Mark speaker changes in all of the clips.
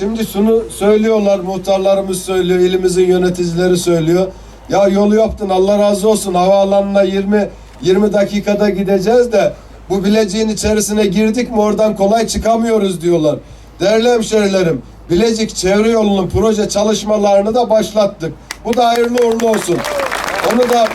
Speaker 1: Şimdi şunu söylüyorlar, muhtarlarımız söylüyor, ilimizin yöneticileri söylüyor. Ya yolu yaptın Allah razı olsun havaalanına 20 20 dakikada gideceğiz de bu Bilecik'in içerisine girdik mi oradan kolay çıkamıyoruz diyorlar. Değerli hemşerilerim, Bilecik çevre yolunun proje çalışmalarını da başlattık. Bu da hayırlı uğurlu olsun. Onu da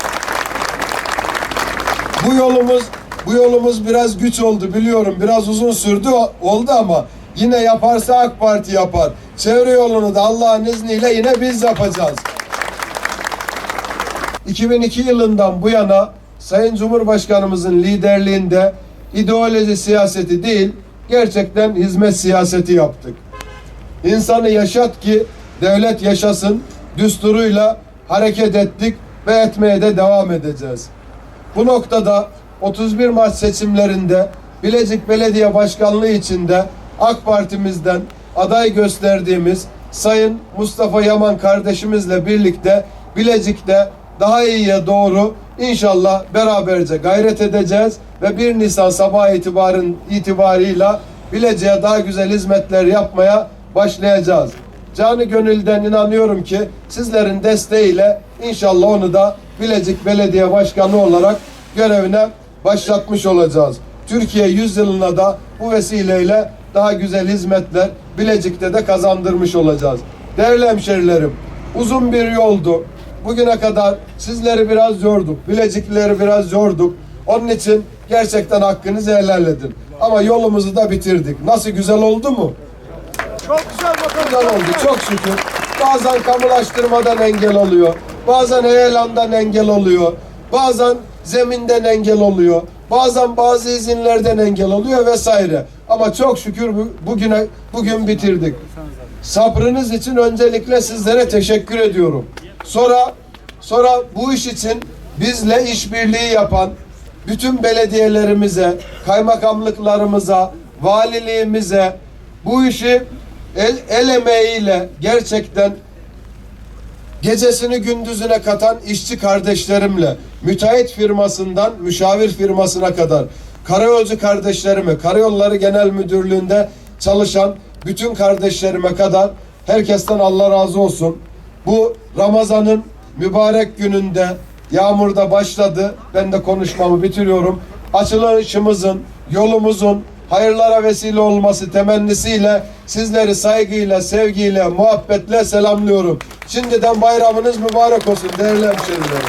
Speaker 1: bu yolumuz bu yolumuz biraz güç oldu biliyorum. Biraz uzun sürdü oldu ama yine yaparsa AK Parti yapar. Çevre yolunu da Allah'ın izniyle yine biz yapacağız. 2002 yılından bu yana Sayın Cumhurbaşkanımızın liderliğinde ideoloji siyaseti değil, gerçekten hizmet siyaseti yaptık. İnsanı yaşat ki devlet yaşasın düsturuyla hareket ettik ve etmeye de devam edeceğiz. Bu noktada 31 Mart seçimlerinde Bilecik Belediye Başkanlığı içinde AK Parti'mizden aday gösterdiğimiz Sayın Mustafa Yaman kardeşimizle birlikte Bilecik'te daha iyiye doğru inşallah beraberce gayret edeceğiz ve 1 Nisan sabah itibarın itibarıyla Bilecik'e daha güzel hizmetler yapmaya başlayacağız. Canı gönülden inanıyorum ki sizlerin desteğiyle inşallah onu da Bilecik Belediye Başkanı olarak görevine başlatmış olacağız. Türkiye yüzyılına da bu vesileyle daha güzel hizmetler Bilecik'te de kazandırmış olacağız. Değerli hemşerilerim, uzun bir yoldu. Bugüne kadar sizleri biraz yorduk, Bileciklileri biraz yorduk. Onun için gerçekten hakkınızı helal edin. Ama yolumuzu da bitirdik. Nasıl güzel oldu mu?
Speaker 2: Çok güzel bakalım.
Speaker 1: Güzel oldu çok şükür. Bazen kamulaştırmadan engel oluyor. Bazen heyelandan engel oluyor. Bazen zeminden engel oluyor. Bazen bazı izinlerden engel oluyor vesaire. Ama çok şükür bu- bugüne bugün bitirdik. Sabrınız için öncelikle sizlere teşekkür ediyorum. Sonra sonra bu iş için bizle işbirliği yapan bütün belediyelerimize, kaymakamlıklarımıza, valiliğimize bu işi el, el emeğiyle gerçekten gecesini gündüzüne katan işçi kardeşlerimle, müteahhit firmasından müşavir firmasına kadar, karayolcu kardeşlerime, Karayolları Genel Müdürlüğü'nde çalışan bütün kardeşlerime kadar herkesten Allah razı olsun. Bu Ramazan'ın mübarek gününde yağmurda başladı. Ben de konuşmamı bitiriyorum. Açılışımızın, yolumuzun hayırlara vesile olması temennisiyle sizleri saygıyla, sevgiyle, muhabbetle selamlıyorum. Şimdiden bayramınız mübarek olsun değerli hemşehrilerim.